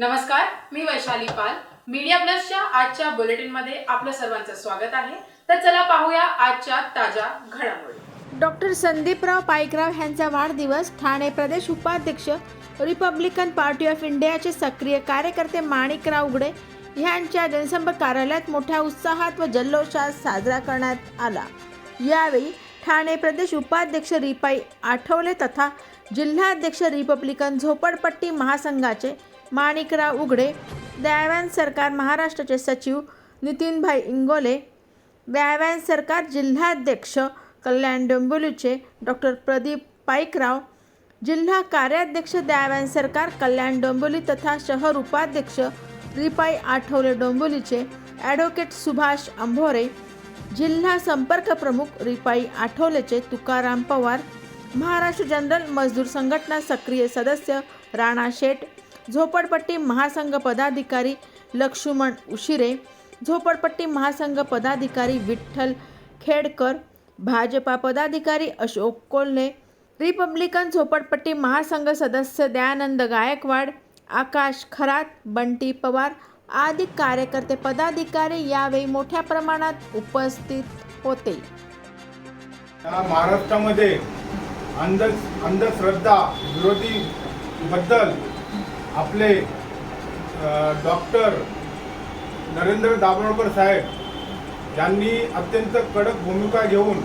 नमस्कार मी वैशाली पाल. मीडिया प्लसच्या आजच्या बुलेटिनमध्ये आपलं सर्वांचं स्वागत आहे. तर चला पाहूया आजच्या ताज्या घडामोडी. डॉक्टर संदीपराव पाईकराव यांचा वाढदिवस ठाणे प्रदेश उपाध्यक्ष रिपब्लिकन पार्टी ऑफ इंडियाचे सक्रिय कार्यकर्ते माणिकराव उगडे यांच्या जनसंपर्क कार्यालयात मोठ्या उत्साहात व जल्लोषात साजरा करण्यात आला. यावेळी ठाणे प्रदेश उपाध्यक्ष रिपाई आठवले तथा जिल्हाध्यक्ष रिपब्लिकन झोपडपट्टी महासंघाचे माणिकराव उघडे दयाव्यान सरकार महाराष्ट्राचे सचिव नितीनभाई इंगोले दयाव्यान सरकार जिल्हाध्यक्ष कल्याण डोंबिवलीचे डॉक्टर प्रदीप पाईकराव जिल्हा कार्याध्यक्ष दयाव्यान सरकार कल्याण डोंबिवली तथा शहर उपाध्यक्ष रिपाई आठवले डोंबिवलीचे ॲडव्होकेट सुभाष अंभोरे जिल्हा संपर्क प्रमुख रिपाई आठवलेचे तुकाराम पवार महाराष्ट्र जनरल मजदूर संघटना सक्रिय सदस्य राणा शेठ झोपडपट्टी महासंघ पदाधिकारी लक्ष्मण उशिरे झोपडपट्टी महासंघ पदाधिकारी विठ्ठल खेडकर भाजपा पदाधिकारी अशोक कोल्हे रिपब्लिकन झोपडपट्टी महासंघ सदस्य दयानंद गायकवाड आकाश खरात बंटी पवार आदी कार्यकर्ते पदाधिकारी यावेळी मोठ्या प्रमाणात उपस्थित होते. महाराष्ट्रामध्ये अंध अंधश्रद्धा विरोधी बद्दल आपले डॉक्टर नरेंद्र दाभोळकर साहेब यांनी अत्यंत कडक भूमिका घेऊन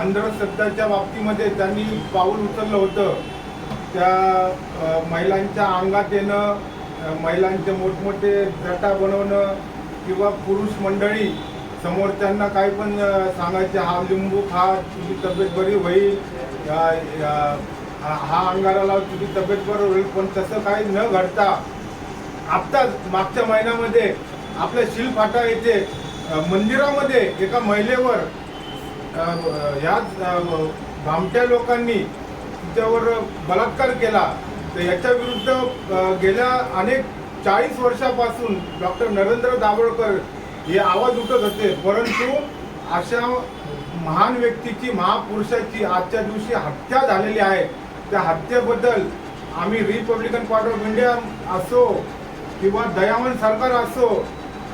अंधश्रद्धाच्या बाबतीमध्ये त्यांनी पाऊल उचललं होतं. त्या महिलांच्या अंगात येणं महिलांचे मोठमोठे जटा बनवणं किंवा पुरुष मंडळी समोरच्यांना काही पण सांगायचे हा लिंबू खा तुझी तब्येत बरी होईल या- हा अंगाराला अंगाला लाव तुझी तब्येत बरोबर होईल पण तसं काही न घडता आत्ताच मागच्या महिन्यामध्ये आपल्या शिलफाटा येथे मंदिरामध्ये एका महिलेवर ह्या भामट्या लोकांनी तिच्यावर बलात्कार केला. तर याच्या विरुद्ध गेल्या अनेक चाळीस वर्षापासून डॉक्टर नरेंद्र दाभोळकर हे आवाज उठत होते. परंतु अशा महान व्यक्तीची महापुरुषाची आजच्या दिवशी हत्या झालेली आहे. त्या हत्येबद्दल आम्ही रिपब्लिकन पार्टी ऑफ इंडिया असो किंवा दयावन सरकार असो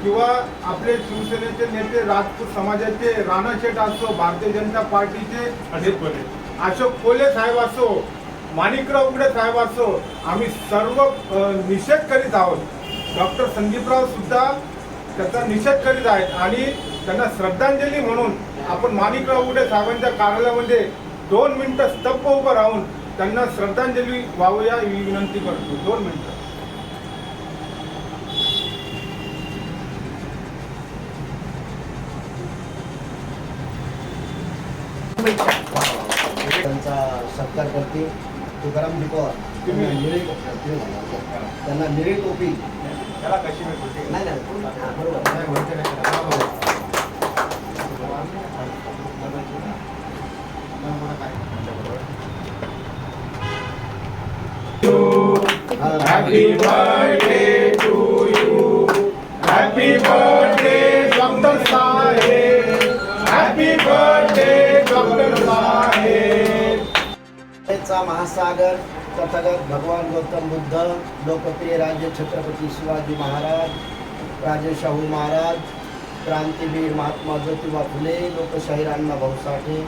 किंवा आपले शिवसेनेचे नेते राजपूत समाजाचे राणा शेठ असो भारतीय जनता पार्टीचे अशोक कोले साहेब असो माणिकराव उघडे साहेब असो आम्ही सर्व निषेध करीत आहोत. डॉक्टर संदीपराव सुद्धा त्याचा निषेध करीत आहेत आणि त्यांना श्रद्धांजली म्हणून आपण माणिकराव उघडे साहेबांच्या कार्यालयामध्ये दोन मिनिटं स्तब्ध उभं राहून त्यांना श्रद्धांजली वाहूया ही विनंती करतो. दोन मिनिटं. त्यांचा सत्कार करते. तुकाराम पवार त्यांना निळे टोपी त्याला कशी नाही नाही. बरोबर. Happy birthday to you happy birthday doctor Saheb happy birthday doctor साहेब चा महासागर तथागत भगवान गौतम बुद्ध लोकप्रिय राजे छत्रपती शिवाजी महाराज राजे शाहू महाराज क्रांतीवीर महात्मा ज्योतिबा फुले लोकशाहीर अण्णा भाऊ साठे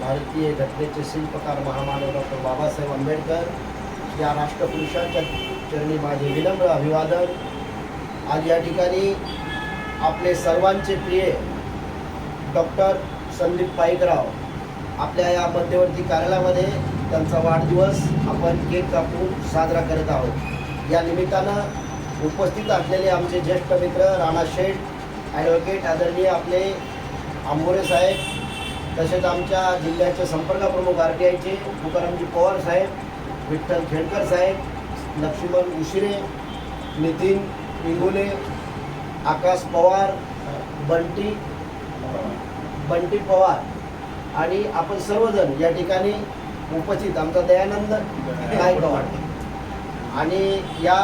भारतीय घटनेचे शिल्पकार महामानव डॉक्टर बाबासाहेब आंबेडकर या राष्ट्रपुरुषांच्या चरणी माझे विनम्र अभिवादन. आज या ठिकाणी आपले सर्वांचे प्रिय डॉक्टर संदीप पाईकराव आपल्या या मध्यवर्ती कार्यालयामध्ये त्यांचा वाढदिवस आपण केक कापून साजरा करत आहोत. या निमित्तानं उपस्थित असलेले आमचे ज्येष्ठ मित्र राणा शेठ ॲडव्होकेट आदरणीय आपले आंबोरे साहेब तसेच आमच्या जिल्ह्याचे संपर्क प्रमुख आर टी आयचे तुकारामजी पवार साहेब विठ्ठल खेडकर साहेब लक्ष्मण उशिरे नितीन इंगुले आकाश पवार बंटी बंटी पवार. आणि आपण सर्वजण या ठिकाणी उपस्थित. आमचा दयानंद गायकवाड. आणि या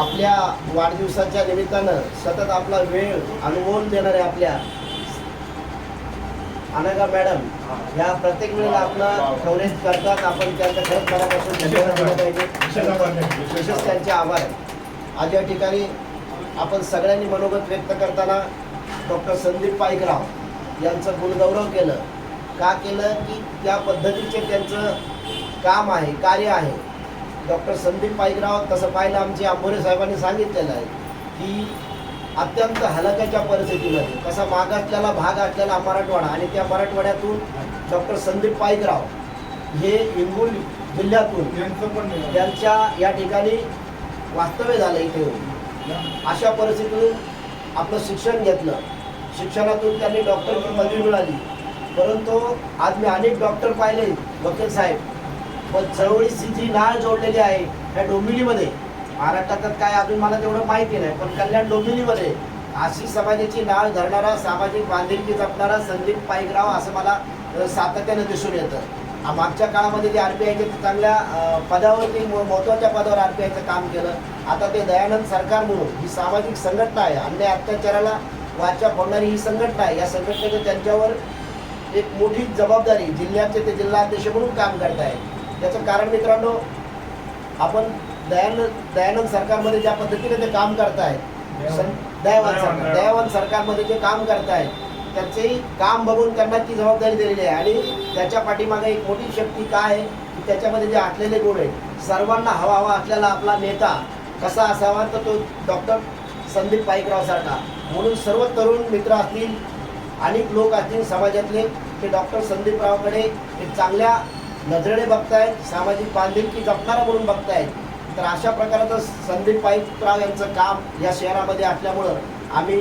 आपल्या वाढदिवसाच्या निमित्तानं सतत आपला वेळ अनुभवून देणाऱ्या आपल्या अनघा मॅडम या प्रत्येक वेळेला आपला कव्हरेज करतात आपण त्यांचा खरंच मनापासून धन्यवाद दिला पाहिजे. विशेष त्यांचे आभार. आहे आज या ठिकाणी आपण सगळ्यांनी मनोगत व्यक्त करताना डॉक्टर संदीप पाईकराव यांचं गुणगौरव केलं. का केलं? की त्या पद्धतीचे त्यांचं काम आहे कार्य आहे. डॉक्टर संदीप पाईकराव तसं पाहिलं आमचे आंबोरे साहेबांनी सांगितलेलं आहे की अत्यंत हलक्याच्या परिस्थितीमध्ये. कसा मागासलेला भाग असलेला मराठवाडा आणि त्या मराठवाड्यातून डॉक्टर संदीप पाईकराव हे हिंगोली जिल्ह्यातून. त्यांच्या या ठिकाणी वास्तव्य झालं इथे अशा परिस्थितीतून आपलं शिक्षण घेतलं. शिक्षणातून त्यांनी डॉक्टरची पदवी मिळाली. परंतु आज मी अनेक डॉक्टर पाहिले वकील साहेब. पण चळवळीची जी नाळ जोडलेली आहे ह्या डोंबिवलीमध्ये महाराष्ट्रात काय अजून मला तेवढं माहिती नाही पण कल्याण डोंबिवलीमध्ये अशी समाजाची नाळ धरणारा सामाजिक बांधिलकी जपणारा संदीप पाईकराव असं मला सातत्यानं दिसून येतं. मागच्या काळामध्ये जे आर पी आयचे चांगल्या पदावरती म- महत्त्वाच्या पदावर आर पी आयचं काम केलं आता ते दयानंद सरकार म्हणून ही सामाजिक संघटना आहे अन्याय अत्याचाराला वाचा फोडणारी ही संघटना आहे या संघटनेचं त्यांच्यावर एक मोठी जबाबदारी जिल्ह्याचे ते जिल्हाध्यक्ष म्हणून काम करत आहे त्याचं कारण मित्रांनो आपण दयानंद दयानंद सरकारमध्ये ज्या पद्धतीने ते काम करतायत दयावान सरकार दयावान सरकारमध्ये जे काम करतायत त्याचे काम बघून त्यांना ती जबाबदारी दिलेली आहे. आणि त्याच्या पाठीमागे एक मोठी शक्ती काय आहे? की त्याच्यामध्ये जे आटलेले गुण आहेत सर्वांना हवा हवा असलेला आपला नेता कसा असावा? तर तो डॉक्टर संदीप पाईकराव सारखा. म्हणून सर्व तरुण मित्र असतील अनेक लोक असतील समाजातले ते डॉक्टर संदीपरावकडे एक चांगल्या नजरेने बघतायत सामाजिक बांधिलकी जपणारा म्हणून बघतायत. तर अशा प्रकारचं संदीप पाईकराव यांचं काम या शहरामध्ये असल्यामुळं आम्ही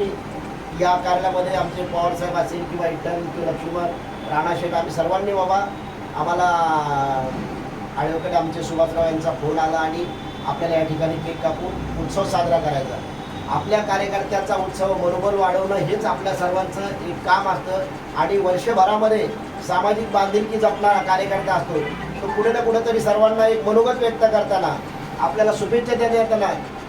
या कार्यालयामध्ये आमचे पवारसाहेब असेल किंवा इटन किंवा लक्ष्मण राणाशेठ आम्ही सर्वांनी बाबा आम्हाला आळवकडे आमचे सुभाषराव यांचा फोन आला आणि आपल्याला या ठिकाणी केक कापून उत्सव साजरा करायचा. आपल्या कार्यकर्त्याचा उत्सव मनोबल वाढवणं हेच आपल्या सर्वांचं एक काम असतं आणि वर्षभरामध्ये सामाजिक बांधिलकी जपणारा कार्यकर्ता असतो. तो कुठे ना कुठेतरी सर्वांना एक मनोगत व्यक्त करताना आपल्याला शुभेच्छा देण्यात येताना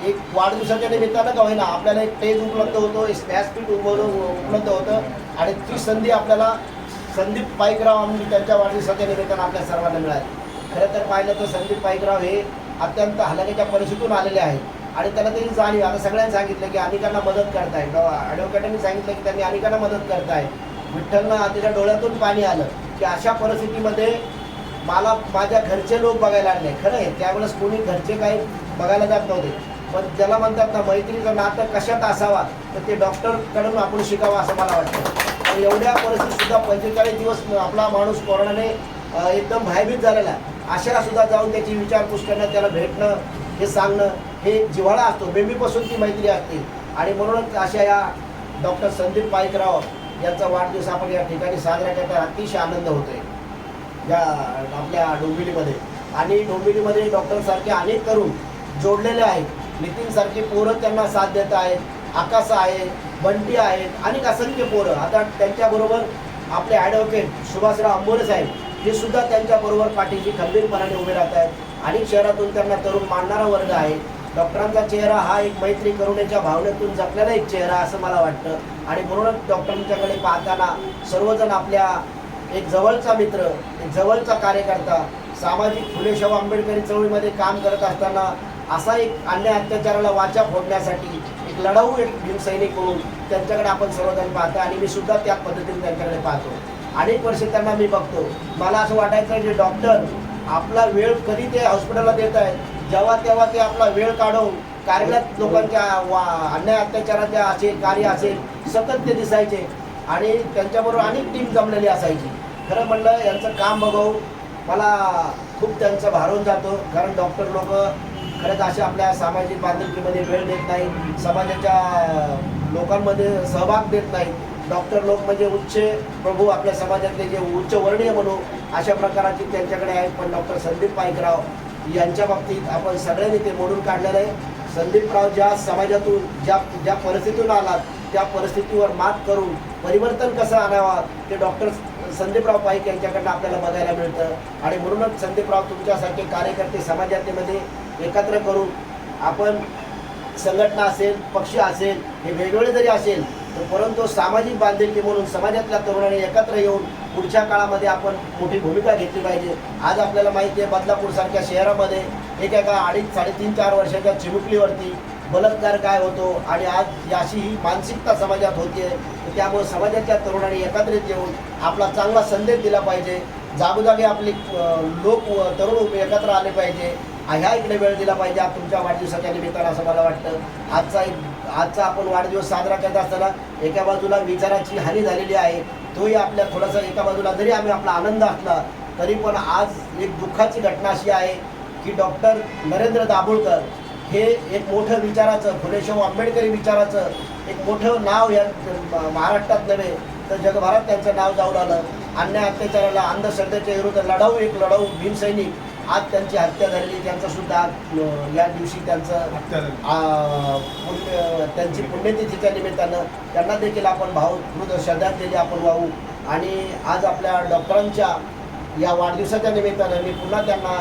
एक वाढदिवसाच्या निमित्तानं का होईना आपल्याला एक पेज उपलब्ध होतो एक व्यासपीठ उपलब्ध होतं. आणि ती संधी आपल्याला संदीप पाईकराव आम्ही त्यांच्या वाढदिवसाच्या निमित्तानं आपल्या सर्वांना मिळाली. खरं तर पाहिलं तर संदीप पाईकराव हे अत्यंत हलाखीच्या परिस्थितीतून आलेले आहेत. आणि त्याला त्यांनी जाणीव आता सगळ्यांनी सांगितलं की अनेकांना मदत करताय. ॲडव्होकेटांनी सांगितलं की त्यांनी अनेकांना मदत करताय. विठ्ठलनं तिच्या डोळ्यातून पाणी आलं की अशा परिस्थितीमध्ये मला माझ्या घरचे लोक बघायला आणले. खरं आहे त्यावेळेस कोणी घरचे काही बघायला जात नव्हते. पण त्याला म्हणतात ना मैत्रीचं नातं कशात असावा तर ते डॉक्टरकडून आपण शिकावं असं मला वाटतं. आणि एवढ्या परिस्थितीसुद्धा पंचेचाळीस दिवस आपला माणूस कोरोनाने एकदम भयभीत झालेला आहे. अशाला सुद्धा जाऊन त्याची विचारपूस करणं त्याला भेटणं हे सांगणं हे जिव्हाळा असतो. बेबीपासून ती मैत्री असते. आणि म्हणूनच अशा या डॉक्टर संदीप पाईकराव यांचा वाढदिवस आपण या ठिकाणी साजरा करताना अतिशय आनंद होतोय. या आपल्या डोंबिवलीमध्ये. आणि डोंबिवलीमध्ये डॉक्टरसारखे अनेक तरुण जोडलेले आहेत. नितीनसारखे पोरं त्यांना साथ देत आहेत. आकाश आहे बंटी आहेत अनेक असंख्य पोरं. आता त्यांच्याबरोबर आपले ॲडव्होकेट सुभाषराव अंबोरे साहेब हे सुद्धा त्यांच्याबरोबर पाठीशी खंबीरपणाने उभे राहत आहेत. अनेक शहरातून त्यांना तरुण मानणारा वर्ग आहे. डॉक्टरांचा चेहरा हा एक मैत्री करुणेच्या भावनेतून जपलेला एक चेहरा असं मला वाटतं. आणि म्हणूनच डॉक्टरांच्याकडे पाहताना सर्वजण आपल्या एक जवळचा मित्र एक जवळचा कार्यकर्ता सामाजिक फुले शाहू आंबेडकरी चळवळीमध्ये काम करत असताना असा एक अन्याय अत्याचाराला वाचा फोडण्यासाठी एक लढाऊ एक भीमसैनिक म्हणून त्यांच्याकडे आपण सर्वजण पाहतो आणि मी सुद्धा त्या पद्धतीने त्यांच्याकडे पाहतो. अनेक वर्ष त्यांना मी बघतो. मला असं वाटायचं की डॉक्टर आपला वेळ कधी ते हॉस्पिटलला देत आहेत? जेव्हा तेव्हा ते आपला वेळ काढून कार्यरत लोकांच्या वा अन्याय अत्याचाराच्या असेल कार्य असेल सतत ते दिसायचे. आणि त्यांच्याबरोबर अनेक टीम जमलेली असायची. खरं म्हणलं यांचं काम बघू मला खूप त्यांचं भारून जातो. कारण डॉक्टर लोक खरंच अशा आपल्या सामाजिक बांधिलकीमध्ये वेळ देत नाही समाजाच्या लोकांमध्ये सहभाग देत नाहीत. डॉक्टर लोक म्हणजे उच्च प्रभू आपल्या समाजातले जे उच्च वर्णीय म्हणू अशा प्रकाराची त्यांच्याकडे आहेत. पण डॉक्टर संदीप पाईकराव यांच्या बाबतीत आपण सगळ्यांनी ते मोडून काढलेलं आहे. संदीपराव ज्या समाजातून ज्या ज्या परिस्थितीतून आलात त्या परिस्थितीवर मात करून परिवर्तन कसं आणावा ते डॉक्टर संदीपराव पाईक यांच्याकडनं आपल्याला बघायला मिळतं. आणि म्हणूनच संदीपराव तुमच्यासारखे कार्यकर्ते समाजातेमध्ये एकत्र करून आपण संघटना असेल पक्ष असेल हे वेगवेगळे जरी असेल तर परंतु सामाजिक बांधिलकी म्हणून समाजातल्या तरुणांनी एकत्र येऊन पुढच्या काळामध्ये आपण मोठी भूमिका घेतली पाहिजे. आज आपल्याला माहिती आहे बदलापूरसारख्या शहरामध्ये एक एका अडीच साडेतीन चार वर्षाच्या चिमुकलीवरती बलात्कार काय होतो आणि आज अशी ही मानसिकता समाजात होती आहे त्यामुळे समाजाच्या तरुणांनी एकत्रित येऊन आपला चांगला संदेश दिला पाहिजे. जागोजागी आपली लोक तरुण एकत्र आले पाहिजे. ह्या इकडे वेळ दिला पाहिजे. आज तुमच्या वाढदिवसाच्या निमित्तानं असं मला वाटतं. आजचा एक आजचा आपण वाढदिवस साजरा करत असताना एका बाजूला विचाराची हानी झालेली आहे. तोही आपल्या थोडासा एका बाजूला जरी आम्ही आपला आनंद असला तरी पण आज एक दुःखाची घटना अशी आहे की डॉक्टर नरेंद्र दाभोळकर हे एक मोठं विचाराचं फुलेशाहू आंबेडकरी विचाराचं एक मोठं नाव या महाराष्ट्रात नव्हे तर जगभरात त्यांचं नाव जाऊन आलं. अन्याय अत्याचाराला अंधश्रद्धेच्या विरुद्ध लढाऊ एक लढाऊ भीमसैनिक आज त्यांची हत्या झालेली त्यांचं सुद्धा या दिवशी त्यांचं त्यांची पुण्यतिथीच्या निमित्तानं त्यांना देखील आपण भावपूर्ण श्रद्धांजली आपण वाहू. आणि आज आपल्या डॉक्टरांच्या या वाढदिवसाच्या निमित्तानं मी पुन्हा त्यांना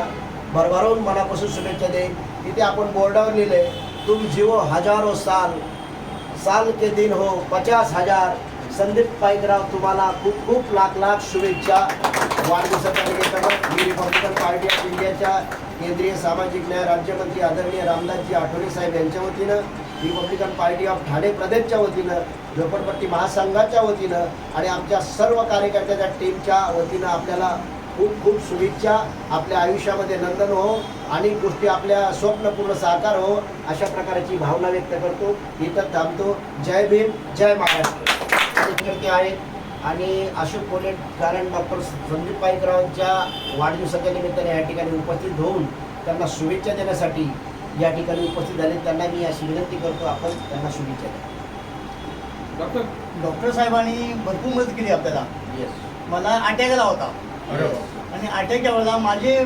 भरभरून मनापासून शुभेच्छा देईन. तिथे आपण बोर्डावर लिहिले तुम जीवो हजारो साल साल के दिन हो पचास हजार। संदीप पाईकराव तुम्हाला खूप खूप लाख लाख शुभेच्छा। वाढदिवसाच्या निमित्तानं मी रिपब्लिकन पार्टी ऑफ इंडियाच्या केंद्रीय सामाजिक न्याय राज्यमंत्री आदरणीय रामदासजी आठवले साहेब यांच्या वतीनं रिपब्लिकन पार्टी ऑफ ठाणे प्रदेशच्या वतीनं झोपडपट्टी महासंघाच्या वतीनं आणि आमच्या सर्व कार्यकर्त्याच्या टीमच्या वतीनं आपल्याला खूप खूप शुभेच्छा। आपल्या आयुष्यामध्ये नंदन हो। अनेक गोष्टी आपल्या स्वप्नपूर्ण साकार हो अशा प्रकारची भावना व्यक्त करतो. इथं थांबतो. जय भीम जय महाराष्ट्र. आहेत. आणि अशोक कोले कारण डॉक्टर संदीप पाईकरावांच्या वाढदिवसाच्या निमित्ताने या ठिकाणी उपस्थित होऊन त्यांना शुभेच्छा देण्यासाठी या ठिकाणी उपस्थित झाले. त्यांना मी अशी विनंती करतो आपण त्यांना शुभेच्छा द्या. डॉक्टर? डॉक्टर साहेबांनी भरपूर मदत केली आपल्याला. येस मला अटॅक आला होता. आणि अटॅकच्या वेळेला माझे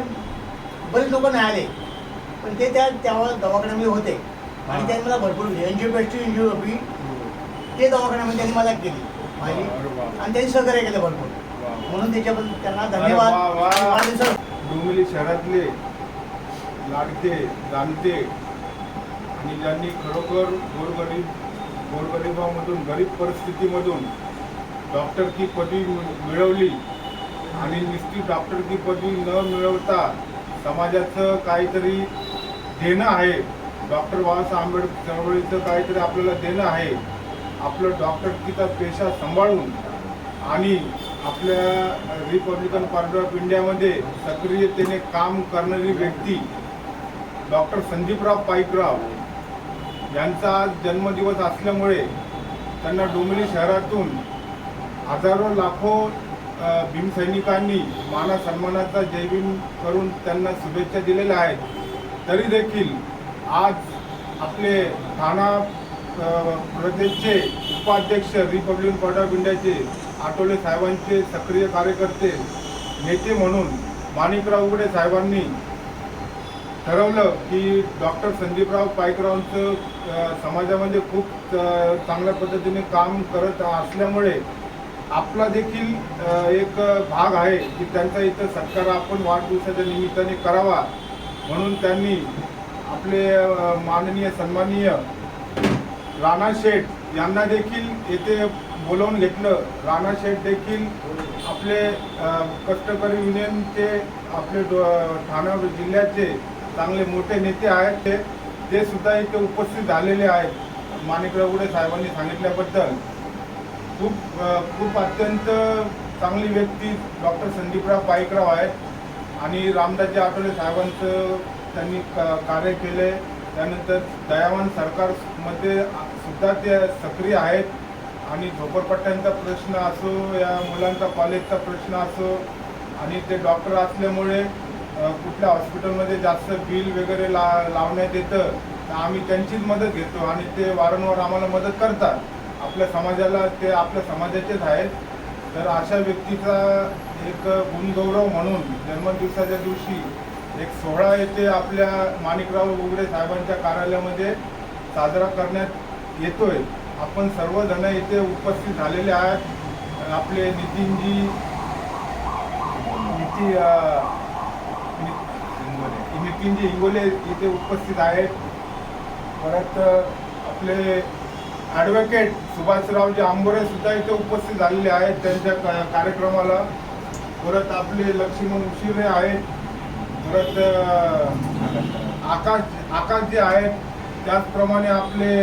बरेच लोक नाही आले. पण ते त्या त्यावेळेला दवाखान्यामध्ये होते. आणि. त्यांनी मला भरपूर एनजिओपेस्टी एनजिओपी ते दवाखान्यामध्ये त्यांनी मला केली. माझी. आणि त्यांनी सहकार्य केलं भरपूर. म्हणून त्याच्याबद्दल त्यांना धन्यवाद. डोंबिवली शहरातले लाडके जाणते आणि ज्यांनी खरोखर गोरगरीब गोरगरिबामधून गरीब परिस्थितीमधून डॉक्टर की पदवी मिळ- मिळवली आणि नुसती डॉक्टर की पदवी न मिळवता समाजाचं काहीतरी देणं आहे. डॉक्टर बाबासाहेब आंबेडकर चळवळीचं काहीतरी आपल्याला देणं आहे. आपलं डॉक्टरकीचा पेशा सांभाळून आणि आपल्या रिपब्लिकन पार्टी ऑफ इंडियामध्ये सक्रियतेने काम करणारी व्यक्ती डॉक्टर संदीपराव पाईकराव यांचा आज जन्मदिवस असल्यामुळे त्यांना डोंबिवली शहरातून हजारो लाखो भीमसैनिकांनी माना सन्मानाचा जयभीम करून त्यांना शुभेच्छा दिलेल्या आहेत. तरी देखील आज आपले ठाणा प्रदेशचे उपाध्यक्ष रिपब्लिकन पार्टी ऑफ इंडियाचे आठवले साहेबांचे सक्रिय कार्यकर्ते नेते म्हणून माणिकराव उघडे साहेबांनी ठरवलं की डॉक्टर संदीपराव पाईकरावांचं समाजामध्ये खूप चांगल्या पद्धतीने काम करत असल्यामुळे आपला देखील एक भाग आहे की त्यांचा इथं सत्कार आपण वाढदिवसाच्या निमित्ताने करावा. म्हणून त्यांनी आपले माननीय सन्माननीय राणा शेठ यांना देखील येथे बोलावून घेतलं. राणा शेठ देखील आपले कष्टकरी युनियनचे आपले डो- ठाणा जिल्ह्याचे चांगले मोठे नेते आहेत ते. ते सुद्धा इथे उपस्थित झालेले आहेत. माणिकराव साहेबांनी सांगितल्याबद्दल. खूप खूप अत्यंत चांगली व्यक्ती डॉक्टर संदीपराव पाईकराव आहेत. आणि रामदासजी आठवले साहेबांचं त्यांनी कार्य केले त्यानंतर दयावान सरकारमध्ये सुद्धा ते सक्रिय आहेत. आणि झोपडपट्ट्यांचा प्रश्न असो या मुलांचा कॉलेजचा प्रश्न असो आणि ते डॉक्टर असल्यामुळे कुठल्या हॉस्पिटलमध्ये जास्त बिल वगैरे ला लावण्यात येतं तर आम्ही त्यांचीच मदत घेतो. आणि ते वारंवार आम्हाला मदत करतात. आपल्या समाजाला ते आपल्या समाजाचेच आहेत. तर अशा व्यक्तीचा एक गुणगौरव म्हणून जन्मदिवसाच्या दिवशी एक सोहळा येथे आपल्या माणिकराव उघडे साहेबांच्या कार्यालयामध्ये साजरा करण्यात येतोय. आपण सर्वजण इथे उपस्थित झालेले आहेत. आपले नितीनजी निती नितीनजी इंगोले इथे उपस्थित आहेत. परत आपले ॲडव्होकेट सुभाषरावजी आंबोरे सुद्धा इथे उपस्थित झालेले आहेत. त्यांच्या कार्यक्रमाला परत आपले लक्ष्मण उशिरे आहेत. परत आकाश आकाश जे आहेत. त्याचप्रमाणे आपले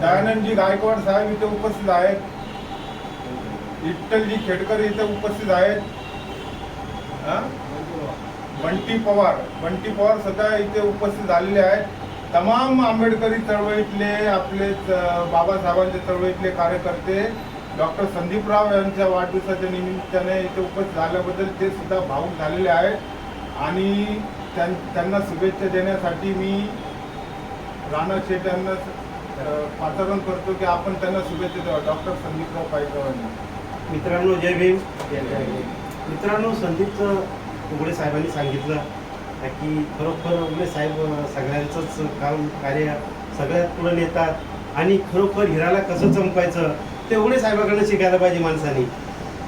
दयानंदजी गायकवाड साहेब इथे उपस्थित आहेत. विठ्ठलजी खेडकर इथे उपस्थित आहेत. बंटी पवार बंटी पवार सध्या इथे उपस्थित झालेले आहेत. तमाम आंबेडकरी चळवळीतले आपले बाबासाहेबांच्या चळवळीतले कार्यकर्ते डॉक्टर संदीपराव यांच्या वाढदिवसाच्या निमित्ताने इथे उपस्थित झाल्याबद्दल ते सुद्धा भावूक झालेले आहेत. आणि त्यां- त्यांना शुभेच्छा देण्यासाठी मी राणा शेठ यांना पाचारण करतो की आपण त्यांना शुभेच्छा द्यावा डॉक्टर संदीपराव पायकराव यांना मित्रांनो जय भीम. मित्रांनो संदीपचं उघडे साहेबांनी सांगितलं. की खरोखर उघडे साहेब सगळ्यांचंच काम कार्य सगळ्यात पुढे नेतात आणि खरोखर हिराला कसं चमकायचं ते उघडे साहेबाकडनं शिकायला पाहिजे माणसाने.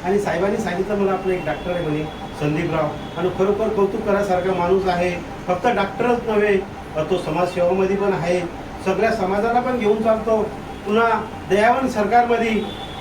आणि साहेबांनी सांगितलं मला आपलं एक डॉक्टर आहे म्हणे संदीपराव. आणि खरोखर कौतुक करासारखा माणूस आहे फक्त डॉक्टरच नव्हे तर तो समाजसेवामध्ये पण आहे. सगळ्या समाजाला पण घेऊन चालतो. पुन्हा दयावन सरकारमध्ये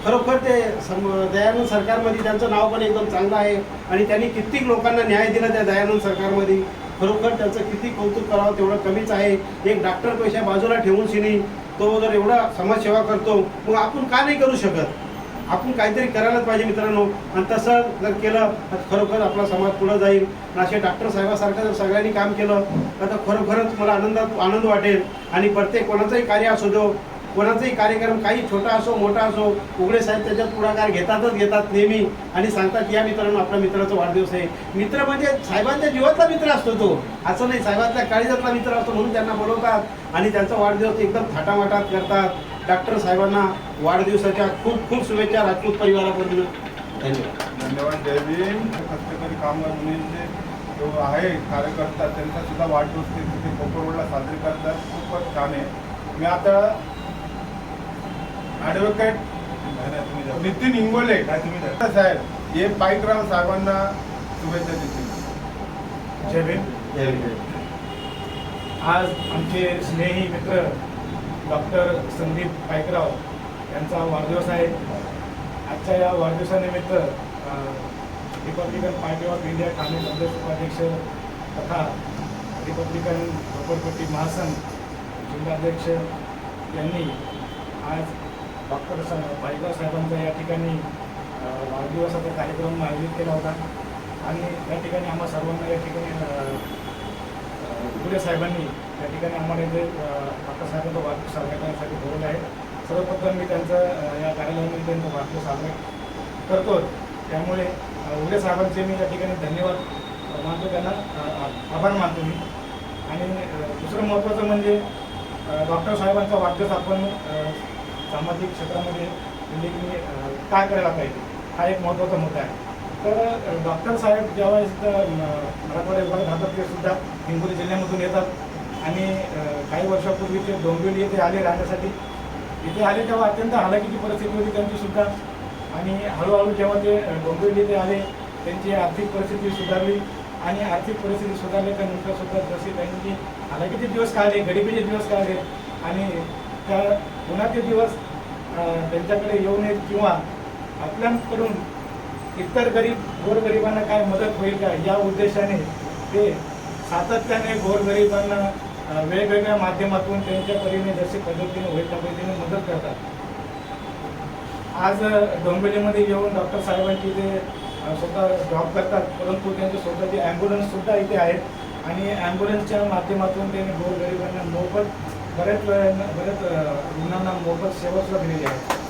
खरोखर ते सम दयानंद सरकारमध्ये त्यांचं नाव पण एकदम चांगलं आहे. आणि त्यांनी कित्येक लोकांना न्याय दिला त्या दयानंद सरकारमध्ये. खरोखर त्याचं किती कौतुक करावं तेवढं कमीच आहे. एक डॉक्टर पैशा बाजूला ठेवून शिनी तो जर एवढा समाजसेवा करतो. मग आपण का नाही करू शकत? आपण काहीतरी करायलाच पाहिजे मित्रांनो. आणि तसं जर केलं तर खरोखर आपला समाज पुढं जाईल. असे डॉक्टर साहेबासारखं जर सगळ्यांनी काम केलं तर खरोखरच मला आनंदात आनंद वाटेल. आणि प्रत्येक कोणाचंही कार्य असू दो कोणाचाही कार्यक्रम काही छोटा असो मोठा असो उघडे साहेब त्याच्यात पुढाकार घेतातच घेतात नेहमी आणि सांगतात या मित्रांनो आपल्या मित्राचा वाढदिवस आहे. मित्र म्हणजे साहेबांच्या जीवातला मित्र असतो तो. असं नाही साहेबांच्या काळीजातला मित्र असतो म्हणून त्यांना बोलवतात आणि त्यांचा वाढदिवस एकदम थाटामाटात करतात. डॉक्टर साहेबांना वाढदिवसाच्या खूप खूप शुभेच्छा राजपूत परिवाराकडून. धन्यवाद. धन्यवाद जय भीम. कष्टकरी कामगार मुलींचे जो आहे कार्यकर्ता त्यांचा सुद्धा वाढदिवस ते तिथे कोपरवडला साजरे करतात. खूपच छान आहे. मी आता ॲडव्होकेट नितीन इंगोले. साहेब हे पाईकराव साहेबांना शुभेच्छा देतील. जय भीम. आज आमचे स्नेही मित्र डॉक्टर संदीप पायकराव यांचा वाढदिवस आहे. आजच्या या वाढदिवसानिमित्त Republican party of India Thane प्रदेश उपाध्यक्ष तथा रिपब्लिकन झोपडपट्टी महासंघ जिल्हाध्यक्ष यांनी आज डॉक्टर सा साहेबांचा या ठिकाणी वाढदिवसाचा कार्यक्रम आयोजित केला होता. आणि या ठिकाणी आम्हा सर्वांना या ठिकाणी अ, साहेबांनी त्या ठिकाणी आम्हाला जे डॉक्टर साहेबांचा वाढदिवस साजरा करण्यासाठी बोलवलं आहे सर्वप्रथम मी त्यांचं या कार्यालयामध्ये त्यांचा वाढदिवस साजरा करतो त्यामुळे उरे साहेबांचे मी या ठिकाणी धन्यवाद मानतो त्यांना. आभार मानतो मी. आणि दुसरं महत्त्वाचं म्हणजे डॉक्टर साहेबांचा वाढदिवस आपण सामाजिक क्षेत्रामध्ये उल्लेखनीय अ, काय करायला पाहिजे? हा एक महत्त्वाचा मुद्दा आहे. तर डॉक्टर साहेब जेव्हा इथं मराठवाडा विभागात राहतात ते सुद्धा हिंगोली जिल्ह्यामधून येतात. आणि काही वर्षापूर्वी ते डोंबिवली येथे आले राहण्यासाठी. इथे आले तेव्हा अत्यंत हालाकीची परिस्थिती होती त्यांची सुद्धा. आणि हळूहळू जेव्हा ते डोंबिवली येथे आले त्यांची आर्थिक परिस्थिती सुधारली. आणि आर्थिक परिस्थिती सुधारल्याच्या सुद्धा जशी त्यांची हालाकीचे दिवस काढले गरिबीचे दिवस काढले आणि त्या पुन्हा ते दिवस त्यांच्याकडे येऊ नयेत किंवा आपल्याकडून इतर गरीब गोरगरिबांना काय मदत होईल का? या उद्देशाने ते सातत्याने गोरगरिबांना वेगवेगळ्या माध्यमातून त्यांच्या परीने जसे पद्धतीने होईल त्या पद्धतीने मदत करतात. आज डोंबिवलीमध्ये येऊन डॉक्टर साहेबांची ते स्वतः जॉब करतात परंतु त्यांची स्वतःची ॲम्ब्युलन्ससुद्धा इथे आहेत. आणि ॲम्ब्युलन्सच्या माध्यमातून त्यांनी गोरगरिबांना मोफत बऱ्याच वेळांना बऱ्याच रुग्णांना मोफत सेवासुद्धा दिलेली आहे.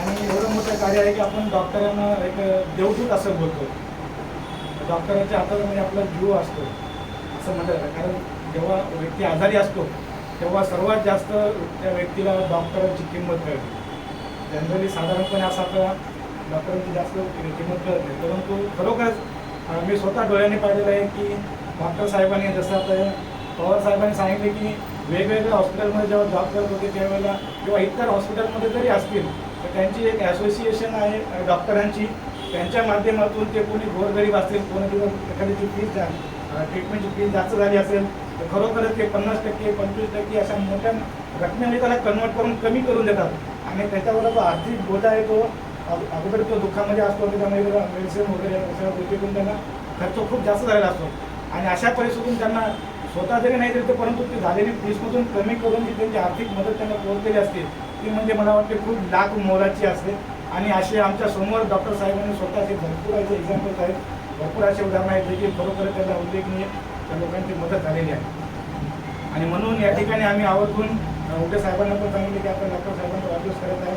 आणि एवढं मोठं कार्य आहे की आपण डॉक्टरांना एक देवदूत असं बोलतो. डॉक्टरांच्या हातात म्हणजे आपला जीव असतो असं म्हणतात कारण जेव्हा व्यक्ती आजारी असतो तेव्हा सर्वात जास्त त्या व्यक्तीला डॉक्टरांची किंमत कळते. जनरली साधारणपणे असं आपल्याला डॉक्टरांची जास्त किंमत कळत नाही. परंतु खरोखरच मी स्वतः डोळ्याने पाहिलेलं आहे की डॉक्टर साहेबांनी जसं आता पवार साहेबांनी सांगितले की वेगवेगळ्या हॉस्पिटलमध्ये जेव्हा जॉब करत होते त्यावेळेला किंवा इतर हॉस्पिटलमध्ये जरी असतील तर त्यांची एक असोसिएशन आहे डॉक्टरांची त्यांच्या माध्यमातून ते कोणी गोरगरीब असतील कोणी किंवा एखाद्याची फीज ट्रीटमेंटची फीज जास्त झाली असेल तर खरोखरच ते पन्नास टक्के पंचवीस टक्के अशा मोठ्या रकमेने त्याला कन्वर्ट करून कमी करून देतात. आणि त्याच्यावर जो आर्थिक बोजा आहे तो अगोदर तो दुःखामध्ये असतो त्याच्यामध्ये मेडिसिन वगैरे या सगळ्या गोष्टीतून त्यांना खर्च खूप जास्त झालेला असतो. आणि अशा परिस्थितीतून त्यांना स्वतः जरी नाही दिलं तर परंतु ती झालेली फीसमधून कमी करून जी त्यांची आर्थिक मदत त्यांना पोहोचलेली असते ती म्हणजे मला वाटते खूप लाख मोलाची असते. आणि असे आमच्यासमोर डॉक्टर साहेबांनी स्वतःचे भरपूर असे एक्झाम्पल्स आहेत भरपूर असे उदाहरणं आहेत जे की खरोखर त्याला उल्लेखनीय त्या लोकांची मदत झालेली आहे. आणि म्हणून या ठिकाणी आम्ही आवर्जून उद्या साहेबांना पण सांगितले की आपण डॉक्टर साहेबांचा वाढदिवस करत आहे.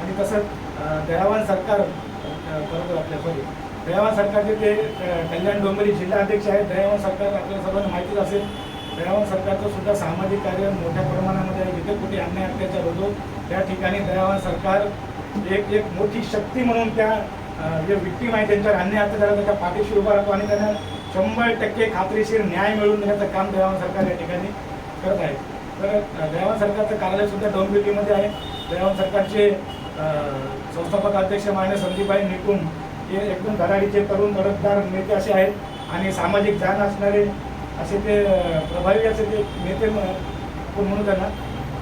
आणि तसंच दयावान सरकार अ, आपल्या सॉरी दयावान सरकारचे ते कल्याण डोंबरी जिल्हा अध्यक्ष आहेत. दयावान सरकार आपल्या सर्वांना माहितीच असेल. दयावान सरकारचं सुद्धा सामाजिक कार्य मोठ्या प्रमाणामध्ये आहे. जिथे कुठे अन्याय अत्याचार होतो त्या ठिकाणी दयावान सरकार एक एक मोठी शक्ती म्हणून त्या जे विक्टीम आहे त्यांच्यावर अन्याय अत्याचार त्याच्या पाठीशी उभा राहतो आणि त्यांना शंभर टक्के खात्रीशीर न्याय मिळवून देण्याचं काम दयावान सरकार या ठिकाणी करत आहे. तर अ, दयावान सरकारचं कार्यालय सुद्धा डोंबिवलीमध्ये आहे. दयावान सरकारचे संस्थापक अध्यक्ष मान्य संदीपभाई निकुम हे एकदम धडाडीचे तरुण धडकदार नेते असे आहेत आणि सामाजिक जाण असणारे असे ते प्रभावी असे ते नेते म्हणू त्यांना?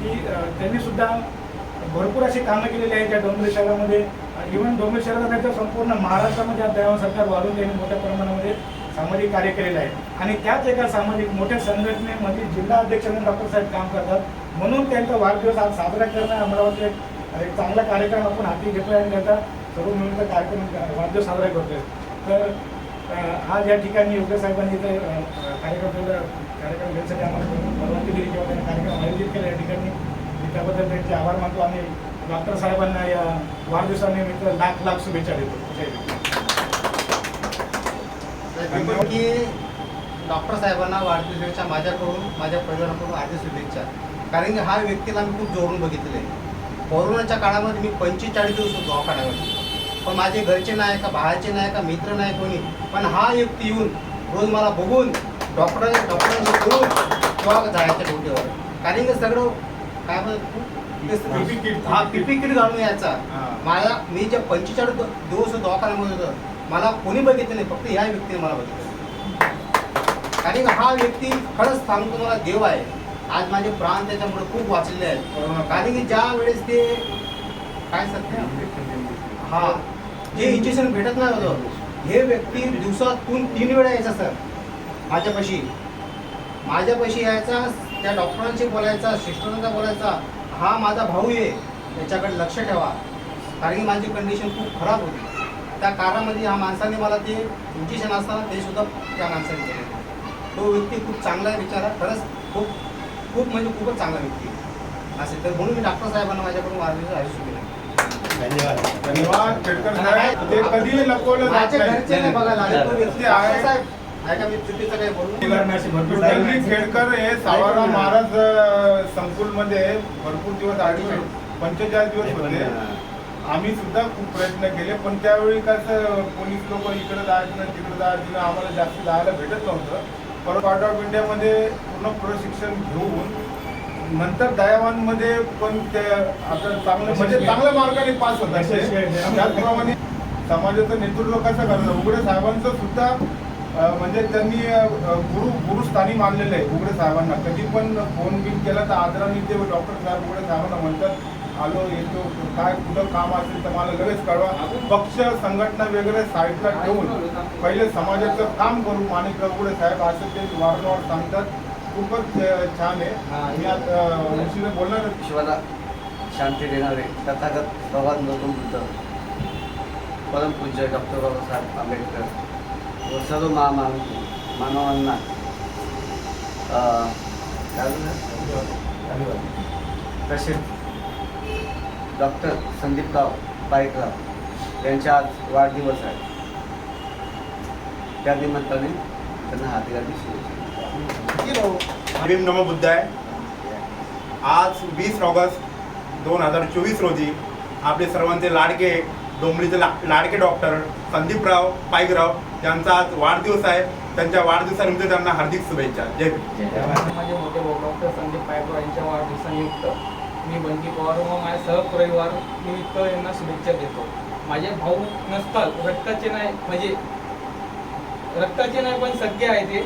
की त्यांनी सुद्धा भरपूर अशी कामं केलेली आहेत त्या डोंबिवली शहरामध्ये. इव्हन डोंबिवली शहरात नाही तर संपूर्ण महाराष्ट्रामध्ये आज दयावान सरकार वाढून त्यांनी मोठ्या प्रमाणामध्ये सामाजिक कार्य केलेलं आहे. आणि त्याच एका सामाजिक मोठ्या संघटनेमध्ये जिल्हा अध्यक्ष म्हणून डॉक्टर साहेब काम करतात. म्हणून त्यांचा वाढदिवस आज साजरा करणं हा मला वाटतं एक- एक चांगला कार्यक्रम आपण हाती घेतोय आणि त्याचा सर्व मिळून कार्यक्रम वाढदिवस साजरा करतोय. तर हा आज या ठिकाणी योग्य साहेबांनी इथे कार्यक्रम ठेवला कार्यक्रम घेण्यासाठी आम्हाला परवानगी दिली किंवा त्यांनी कार्यक्रम आयोजित केला या ठिकाणी त्याबद्दल त्यांचे आभार मानतो आणि डॉक्टर साहेबांना या वाढदिवसानिमित्त लाख लाख शुभेच्छा देतो. की डॉक्टर साहेबांना वाढदिवसाच्या माझ्याकडून माझ्या परिवाराकडून आधी शुभेच्छा. कारण की हा व्यक्तीला मी खूप जोडून बघितलं आहे कोरोनाच्या काळामध्ये मी पंचेचाळीस दिवस होतो दवाखान्यामध्ये. पण माझे घरचे नाही का बाहेरचे नाही का मित्र नाही कोणी. पण हा व्यक्ती येऊन रोज मला बघून डॉक्टर डॉक्टरांना करून किंवा जायचं डोक्यावर. कारण की सगळं काय PPE म्हणतात हा पीपी किट घालून यायचा माझ्या मी जे पंचेचाळीस दिवस दवाखान्यामध्ये होतं मला कोणी बघितलं नाही फक्त ह्या व्यक्तीने मला बघितलं कारण का हा व्यक्ती खरंच सांगतो मला देव आहे आज माझे प्राण त्याच्यामुळे खूप वाचलेले आहेत कारण की ज्या वेळेस ते काय सत्य हा जे इंजेक्शन भेटत नाही होतं. हे व्यक्ती दिवसातून तीन वेळा यायचा सर. माझ्यापाशी. माझ्यापाशी यायचा त्या डॉक्टरांशी बोलायचा सिस्टरांचा बोलायचा हा माझा भाऊ आहे. त्याच्याकडे लक्ष ठेवा. कारण की माझी कंडिशन खूप खराब होती. त्या कारामध्ये ह्या माणसाने मला ते इंजेक्शन असताना ते सुद्धा त्या माणसाने केले. तो व्यक्ती खूप चांगला आहे बिचारा. खरंच खूप खूप म्हणजे खूपच चांगला व्यक्ती आहे. असेल तर म्हणून मी डॉक्टर साहेबांना माझ्याकडून वाढदिवस आयुष्य धन्यवाद धन्यवाद खेडकर साहेब ते कधी लपवलं जात माझ्या घरचे नाही बघायला आले तो व्यक्ती आहे. साहेब ऐका मी चुकीचं काही बोलू नये. उदाहरणं खेडकर हे सावरराव महाराज संकुलमध्ये भरपूर दिवस आधी पंचेचाळीस दिवस होते आम्ही सुद्धा खूप प्रयत्न केले पण त्यावेळी कसं पोलीस लोक इकडे जायचं तिकडे जायचं आम्हाला जास्त जायला भेटत नव्हतं परत आउट ऑफ इंडियामध्ये पूर्ण प्रशिक्षण घेऊन नंतर दयावानमध्ये पण ते आता चांगलं म्हणजे चांगल्या मार्गाने पास होत असे त्याचप्रमाणे समाजाचं नेतृत्व कसं करतं उघडे साहेबांचं सुद्धा म्हणजे त्यांनी गुरु गुरुस्थानी मानलेलं आहे उघडे साहेबांना. कधी पण फोन बिन केला तर आदराने ते डॉक्टर साहेब उघडे साहेबांना म्हणतात आलो येतो काय कुठं काम असेल तर मला लगेच कळवा. पक्ष संघटना वगैरे साईडला ठेवून पहिले समाजाचं काम करू. माणिक उघडे साहेब असं ते वारंवार सांगतात. खूपच छान आहे. मी आता बोलणार विश्वाला शांती देणारे तथागत भगवान गौतम बुद्ध परमपूज्य डॉक्टर बाबासाहेब आंबेडकर व सर्व मा मानवांना? तसेच डॉक्टर संदीपराव पाईकराव यांचा आज वाढदिवस आहे. त्या निमित्ताने त्यांना हार्दिक शुभेच्छा. की भाऊ भीम नमो बुद्धाय आज वीस ऑगस्ट दोन हजार चोवीस रोजी आपले सर्वांचे लाडके डोंबरीचे ला लाडके डॉक्टर संदीपराव पाईकराव यांचा आज वाढदिवस आहे. त्यांच्या वाढदिवसानिमित्त त्यांना हार्दिक शुभेच्छा. जय भीम. माझे मोठे भाऊ डॉक्टर संदीप पायकर यांच्या वाढदिवसानिमित्त मी बंटी पवार व माझ्या सहपरिवार निमित्त यांना शुभेच्छा देतो. माझे भाऊ नसताल रक्ताचे नाही म्हणजे रक्ताचे नाही पण सगळे आहे ते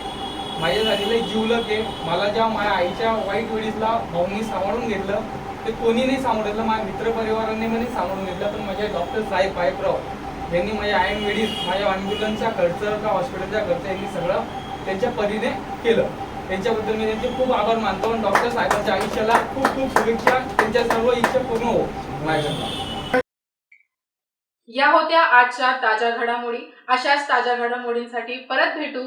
माझ्या झालेलं जीवलक आहे. मला ज्या माझ्या आईच्या वाईट वेळीसला भाऊनी सांभाळून घेतलं ते कोणी नाही सांभाळलं माझ्या मित्रपरिवारांनी म्हणे सांभाळून घेतलं. पण माझे डॉक्टर साहेब पायपराव यांनी माझ्या आयन वेळीस माझ्या ॲम्ब्युलन्सचा खर्च का हॉस्पिटलचा खर्च यांनी सगळं त्यांच्या परीने केलं. त्यांच्याबद्दल मी त्यांचे खूप आभार मानतो. आणि डॉक्टर साहेबांच्या आयुष्याला खूप खूप शुभेच्छा. त्यांच्या सर्व इच्छा पूर्ण हो. माझ्याकडनं या होत्या आजच्या ताज्या घडामोडी. अशाच ताज्या घडामोडींसाठी परत भेटू.